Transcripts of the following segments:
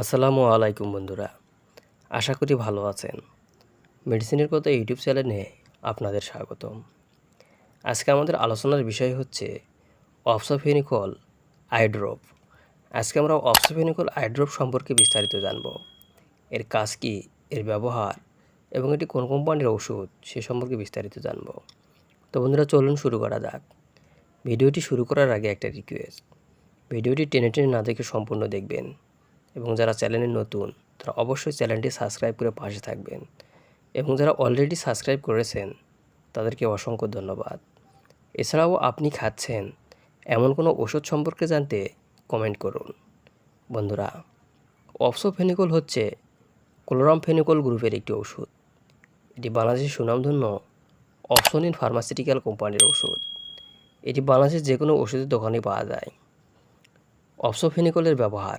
আসসালামু আলাইকুম বন্ধুরা। আশা করি ভালো আছেন। মেডিসিনের কথা ইউটিউব চ্যানেলে আপনাদের স্বাগতম। আজকে আমাদের আলোচনার বিষয় হচ্ছে অপসোফেনিকল আইড্রপ। আজকে আমরা অপসোফেনিকল আইড্রপ সম্পর্কে বিস্তারিত জানব। এর কাজ কী, এর ব্যবহার, এবং এটি কোন কোম্পানির ওষুধ, সে সম্পর্কে বিস্তারিত জানব। তো বন্ধুরা, চলুন শুরু করা যাক। ভিডিওটি শুরু করার আগে একটা রিকোয়েস্ট ভিডিওটি টেনে টেনে না দেখে সম্পূর্ণ দেখবেন। এবং যারা চ্যানেলে নতুন, তারা অবশ্যই চ্যানেলটি সাবস্ক্রাইব করে পাশে থাকবেন। এবং যারা অলরেডি সাবস্ক্রাইব করেছেন, তাদেরকে অসংখ্য ধন্যবাদ। এছাড়াও আপনি খাচ্ছেন, এমন কোনো ওষুধ সম্পর্কে জানতে কমেন্ট করুন। বন্ধুরা অপসোফেনিকল হচ্ছে ক্লোরামফেনিকল গ্রুপের একটি ওষুধ। এটি বাংলাদেশের সুনামধন্য অপসনিন ফার্মাসিউটিক্যাল কোম্পানির ওষুধ। এটি বাংলাদেশের যে কোনো ওষুধের দোকানে পাওয়া যায়। অপসোফেনিকলের ব্যবহার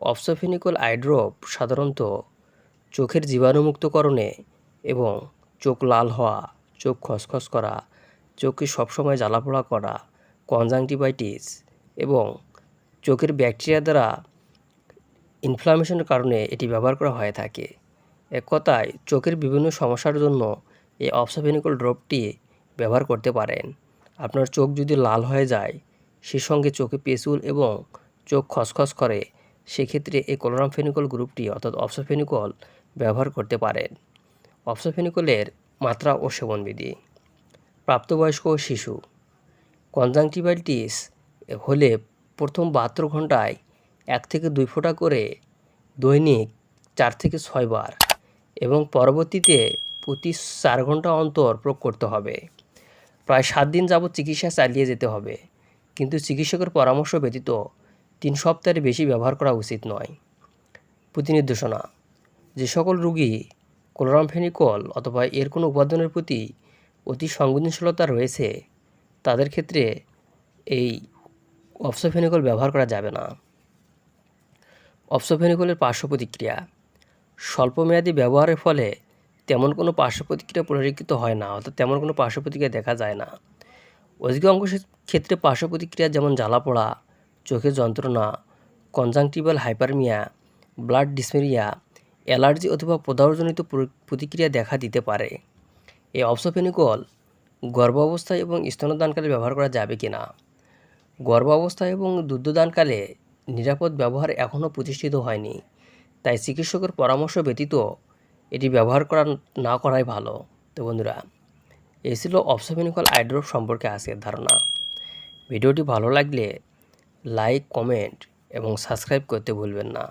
অপসোফেনিকল আইড্রপ সাধারণত চোখের জীবাণুমুক্তকরণে এবং চোখ লাল হওয়া, চোখ খসখস করা চোখে সবসময় জ্বালাপোড়া করা, কনজাংটিভাইটিস এবং চোখের ব্যাকটেরিয়া দ্বারা ইনফ্লামেশনের কারণে এটি ব্যবহার করা হয়ে থাকে। এক কথায়, চোখের বিভিন্ন সমস্যার জন্য এই অপসোফেনিকল ড্রপটি ব্যবহার করতে পারেন। আপনার চোখ যদি লাল হয়ে যায়, সে সঙ্গে চোখে পেঁচুল এবং চোখ খসখস করে সেক্ষেত্রে এই ক্লোরামফেনিকল গ্রুপটি অর্থাৎ অপসোফেনিকল ব্যবহার করতে পারেন অপসোফেনিকলের মাত্রা ও সেবনবিধি প্রাপ্তবয়স্ক শিশু। কনজাংটিভাইটিস হলে প্রথম বাহাত্তর ঘন্টায় এক থেকে দুই ফোঁটা করে দৈনিক চার থেকে ছয়বার এবং পরবর্তীতে প্রতি চার ঘণ্টা অন্তর প্রয়োগ করতে হবে। প্রায় সাত দিন যাবৎ চিকিৎসা চালিয়ে যেতে হবে। কিন্তু চিকিৎসকের পরামর্শ ব্যতীত তিন সপ্তাহের বেশি ব্যবহার করা উচিত নয়। প্রতিনির্দেশনা, যে সকল রোগী ক্লোরামফেনিকল অথবা এর কোনো উপাদানের প্রতি অতি সংবেদনশীলতা রয়েছে, তাদের ক্ষেত্রে এই অপসোফেনিকল ব্যবহার করা যাবে না। অপসোফেনিকলের পার্শ্ব প্রতিক্রিয়া, স্বল্পমেয়াদী ব্যবহারের ফলে তেমন কোনো পার্শ্ব প্রতিক্রিয়া পরিলক্ষিত হয় না, অর্থাৎ তেমন কোনো পার্শ্ব প্রতিক্রিয়া দেখা যায় না। অধিকাংশ ক্ষেত্রে পার্শ্ব প্রতিক্রিয়া যেমন জ্বালা পোড়া চোখের যন্ত্রণা, কনজাংটিভাল হাইপারমিয়া, ব্লাড ডিসমেরিয়া, অ্যালার্জি অথবা প্রদাহজনিত প্রতিক্রিয়া দেখা দিতে পারে। এই অপসোফেনিকল গর্ভাবস্থায় এবং স্তনদানকালে ব্যবহার করা যাবে কি না গর্ভাবস্থায় এবং দুগ্ধদানকালে নিরাপদ ব্যবহার এখনও প্রতিষ্ঠিত হয়নি, তাই চিকিৎসকের পরামর্শ ব্যতীত এটি ব্যবহার করা না করাই ভালো। তো বন্ধুরা, এই ছিল অপসোফেনিকল আইড্রপ সম্পর্কে আজকের ধারণা। ভিডিওটি ভালো লাগলে লাইক কমেন্ট এবং সাবস্ক্রাইব করতে ভুলবেন না।